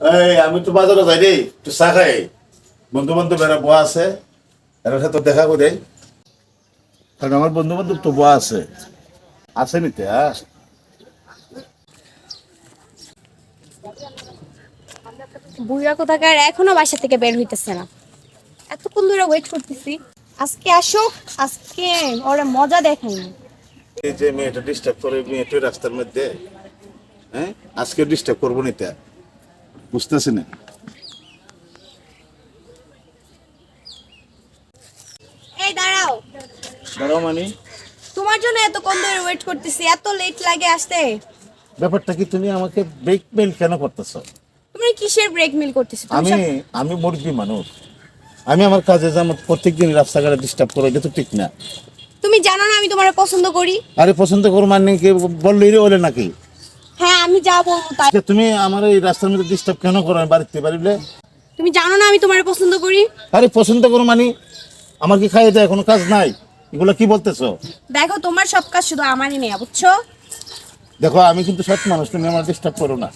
এই আমি তো বাজারে যাই রে একটু চা খাই। বন্ধু বান্ধব এরা বয়া আছে এরা সাথে দেখা করে। কারণ আমার বন্ধু বান্ধব তো বয়া আছে। আছে নিতে হ্যাঁ বুড়া কোথাকার এখনও বাসা থেকে বের হইতেছে না। এতক্ষণ ধরে ওয়েট করতেছি। আজকে আসুক আজকে ওরা মজা দেখাই। এই যে মেয়েটা ডিস্টার্ব করে মেয়েটা রাস্তার মধ্যে হ্যাঁ? আজকে ডিস্টার্ব করব নিতে। বুঝতেছি না এই দাঁড়াও। দাঁড়াও মানে? তোমার জন্য এতক্ষণ ধরে ওয়েট করতেছি এত লেট লাগে আসতে। ব্যাপারটা কি তুমি আমাকে ব্রেকমেল কেন করতেছো? তুমি কিসের ব্রেক মিল করতেছো? আমি আমি মুরগি মানুষ। আমি আমার কাজে প্রত্যেকদিন রাস্তাঘাটে ডিস্টার্ব করে এটা তো ঠিক না। তুমি জানো না আমি তোমার পছন্দ করি। আরে পছন্দ করো মানে কি? বললেই রে বলে নাকি? হ্যাঁ আমি যা বলব তাই তুমি আমার এই রাস্তার মধ্যে ডিস্টার্ব কেন করো? আমি বাড়িতে পারিলে তুমি জানো না আমি তোমার পছন্দ করি? আরে পছন্দ করো মানে? আমার কি খাইয়ে দেয় কোনো কাজ নাই? এগুলো কি বলতেছো? দেখো তোমার সব কাজ শুধু আমারই নেই বুঝছ? দেখো আমি কিন্তু সৎ মানুষ তুমি আমার ডিস্টার্ব করো না।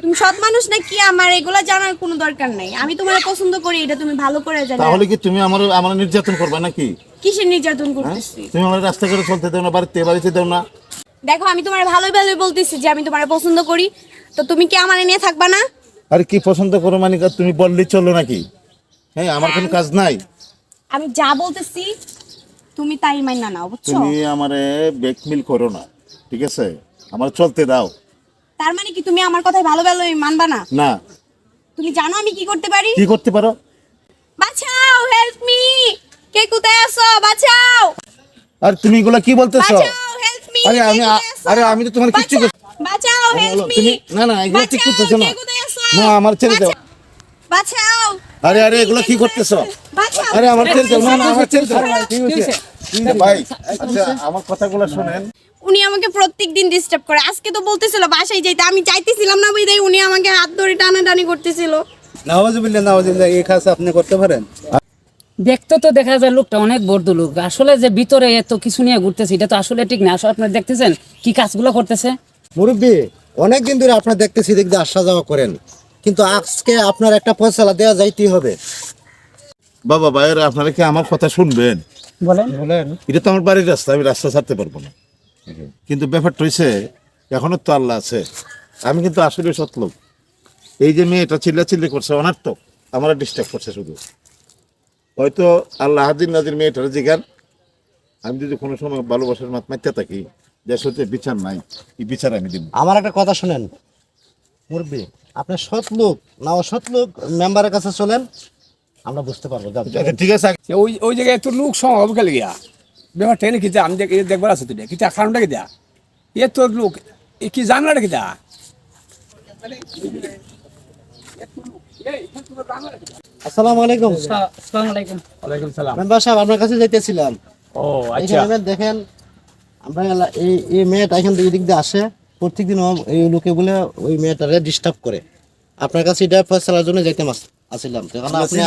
তুমি সৎ মানুষ না কি আমার এগুলা জানার কোনো দরকার নাই। আমি তোমার পছন্দ করি এটা তুমি ভালো করে জানো। তাহলে কি তুমি আমার আমার নির্যাতন করবে নাকি? কিসের নির্যাতন হ্যাঁ? করতেছি তুমি আমার রাস্তাঘাটে চলতে দেও না বাড়িতে বাড়িতে দেও না। দেখো আমি তোমার ভালোই ভালোই বলতেছি যে আমি তোমার পছন্দ করি। তো তুমি কি আমার নিয়ে থাকবা না? আরে কি পছন্দ করো মানে তুমি বললেই চলো নাকি? হ্যাঁ আমার কোনো কাজ নাই। আমি যা বলতেছি তুমি তাই মাইনা নাও বুঝছ? তুমি আমারে ব্রেকমিল করো না ঠিক আছে? আমার চলতে দাও। তার মানে কি তুমি আমার কথাই ভালো ভালোই মানবা না? না। তুমি জানো আমি কি করতে পারি? কি করতে পারো? বাঁচাও হেল্প মি কে কোথায় আছো? বাঁচাও! আর তুমি এগুলা কি বলতেছো? আরে আমি আরে আমি তো তোমার কিচ্ছু বাঁচাও হেল্প মি না না এগুলো ঠিক করতেছো না। না আমার ছেড়ে দাও। বাঁচাও আরে আরে এগুলো কি করতেছো? বাঁচাও। আরে আমার ছেড়ে দাও। না না আমার ছেড়ে দাও। ঠিক আছে। ভাই আচ্ছা আমার কথাগুলো শুনেন। উনি আমাকে প্রত্যেকদিন ডিস্টার্ব করে। আজকে তো বলতেছিল বাসায় যাইতে। আমি চাইতেছিলাম না বিদায় উনি আমাকে হাত ধরে টানাটানি করতেছিল। নওয়াজবিল্লা নওয়াজবিল্লা এই কাজ আপনি করতে পারেন? দেখতে তো দেখা যায় লোকটা অনেক বর্দ লোক। আসলে যে ভিতরে এত কিছু নিয়ে ঘুরতেছে এটা তো আসলে ঠিক না। আসলে আপনি দেখতেছেন কি কাজগুলো করতেছে? মুরব্বী অনেকদিন ধরে আপনার দেখতেছি দেখতে আসা যাওয়া করেন। কিন্তু আজকে আপনার একটা ফয়সালা দেওয়া যাইতেই হবে। বাবা ভাইয়েরা আপনারা কি আমার কথা শুনবেন? বলেন। বলেন। এটা তো আমার বাড়ির রাস্তা আমি রাস্তা ছাড়তে পারব না। কিন্তু ব্যাপারটা হয়েছে এখনও তো আল্লাহ আছে। আমি কিন্তু আসলে সতলোক এই যে মেয়েটা চিল্লা চিল্লি করছে অনার্থক। আমার ডিস্টার্ব করছে শুধু। হয়তো আল্লাহ হাজির নাজির মেয়েটার জিগান। আমি যদি কোনো সময় ভালোবাসার মাত মারতে থাকি দেশ হচ্ছে বিচার নাই এই বিচার আমি দিব। আমার একটা কথা শুনেন মুরব্বী আপনি সৎ লোক না অসৎ লোক মেম্বারের কাছে চলেন আমরা বুঝতে পারব। আচ্ছা, ঠিক আছে। ওই ওই জায়গায় এত লোক সমাগম খেলে গিয়া। ব্যাপারটা এনে কিতা আমি দেখবার আছে তুই কিতা কারণটা কিতা এ তোর লোক এ কি জানলাটা কিতা আসসালামু আলাইকুম। আসসালামু আলাইকুম ওয়ালাইকুম সালাম। মেম্বার সাহেব আপনার কাছে যাইতেছিলাম। ও আচ্ছা। দেখেন আমরা এই এই মেয়েটা এখান থেকে এদিক দিয়ে আসে। প্রত্যেকদিন এই লোকে বলে ওই মেয়েটারে ডিস্টার্ব করে। আপনার কাছে এটা ফয়সালার জন্য যাইতে মাস- আসিলাম। এখন আপনি।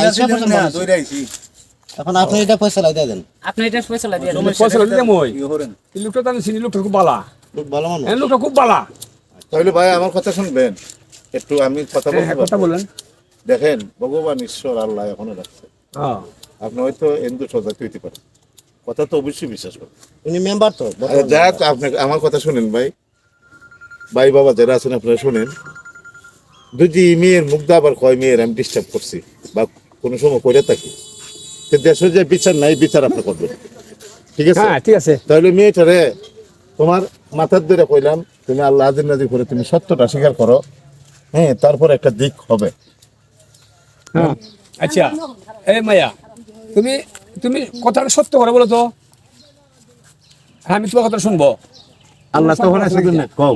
এখন আপনি এটা ফয়সালা দিয়ে দেন। আপনি এটা ফয়সালা দিয়ে দেন। পয়সা দিতে মই? এই লোকটা তো আমি চিনি লোকটা খুব বালা। খুব ভালো মানুষ। এই লোকটা খুব বালা। তাহলে ভাই আমার কথা শুনবেন। একটু আমি কথা হ্যাঁ, বলতে কথা বলেন। দেখেন ভগবান ঈশ্বর আল্লাহ এখনও রাখছে আপনি হয়তো হিন্দু সজাগ হইতে পারেন। কথা তো অবশ্যই বিশ্বাস করেন উনি মেম্বার তো যাক আপনি আমার কথা শুনেন ভাই। ভাই বাবা যারা আছেন আপনারা শুনেন। যদি মেয়ের মুখ আবার কয় মেয়ের আমি ডিস্টার্ব করছি বা কোনো সময় করে থাকি দেশের যে বিচার নাই বিচার আপনি করবেন। ঠিক আছে? হ্যাঁ ঠিক আছে। তাহলে মেয়েটারে তোমার মাথার ধরে কইলাম তুমি আল্লাহ আজির নাজির করে তুমি সত্যটা স্বীকার করো। হ্যাঁ তারপর একটা দিক হবে। হ্যাঁ আচ্ছা। এই মায়া তুমি তুমি কথাটা সত্য করে বলো তো। হ্যাঁ আমি তোমার কথা শুনব। আল্লাহ তখন কও।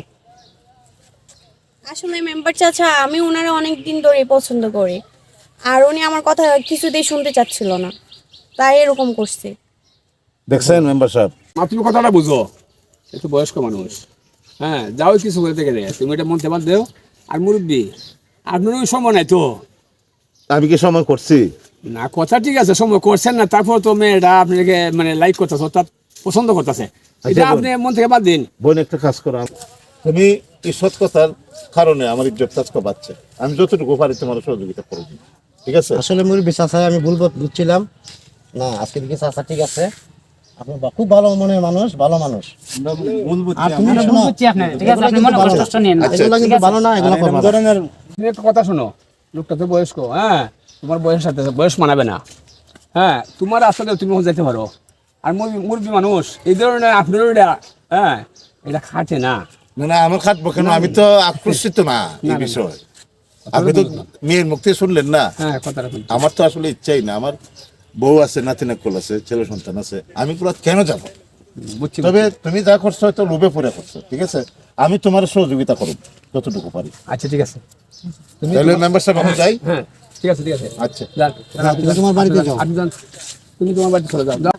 আসলে মেম্বার চাচা আমি ওনারা অনেক দিন ধরে পছন্দ করি। আর উনি আমার কথা কিছুতেই শুনতে চাচ্ছিল না। তাই এরকম করছে। দেখছেন মেম্বার সাহেব? মা তুমি কথাটা বুঝো। একটু বয়স্ক মানুষ। হ্যাঁ যাও কিছু দেখে দেয় তুমি এটা মনতে বাদ দেও। আর মুরব্বী আপনার সময় নাই তো। আমি কি সময় করছি? না কথা ঠিক আছে সময় করছেন না তারপর তো মেয়েটা আপনাকে মানে লাইক করতেছে অর্থাৎ পছন্দ করতেছে। এটা আচ্ছা, আপনি মন থেকে বাদ দিন। বোন একটা কাজ করো তুমি এই সৎ কথার কারণে আমার ইজ্জত আজকে বাচ্চা আমি যতটুকু পারি তোমার সহযোগিতা করব ঠিক আছে? আসলে মুরব্বী চাচা আমি ভুল বুঝছিলাম। না আজকে দিকে চাচা ঠিক আছে। আপনি খুব ভালো মনের মানুষ ভালো মানুষ। আর তুমি শোনো, ঠিক আছে? আপনি মনে কষ্ট নিয়েন না। এগুলো কিন্তু ভালো না এগুলো একটা কথা শোনো লোকটা তো বয়স্ক হ্যাঁ? তোমার বয়সের সাথে বয়স মানাবে না। হ্যাঁ তোমার আসলে তুমি যেতে পারো? আর মুরগি মানুষ এই ধরনের আপনার হ্যাঁ এটা খাটে না। না না আমার খাটবো কেন? আমি তো আকর্ষিত না এই বিষয়ে। আপনি তো মেয়ের মুক্তি শুনলেন না? হ্যাঁ আমার তো আসলে ইচ্ছাই না। আমার বউ আছে নাতি নাকুল আছে ছেলে সন্তান আছে। আমি পুরো কেন যাব? বুঝছি তবে তুমি যা করছ হয়তো লোভে পড়ে করছ ঠিক আছে? আমি তোমার সহযোগিতা করব যতটুকু পারি। আচ্ছা ঠিক আছে। তুমি তাহলে মেম্বারশিপ আমি যাই। হ্যাঁ ঠিক আছে ঠিক আছে। আচ্ছা। তুমি তোমার বাড়িতে যাও। আপনি যান তুমি তোমার বাড়িতে চলে যাও। যাও।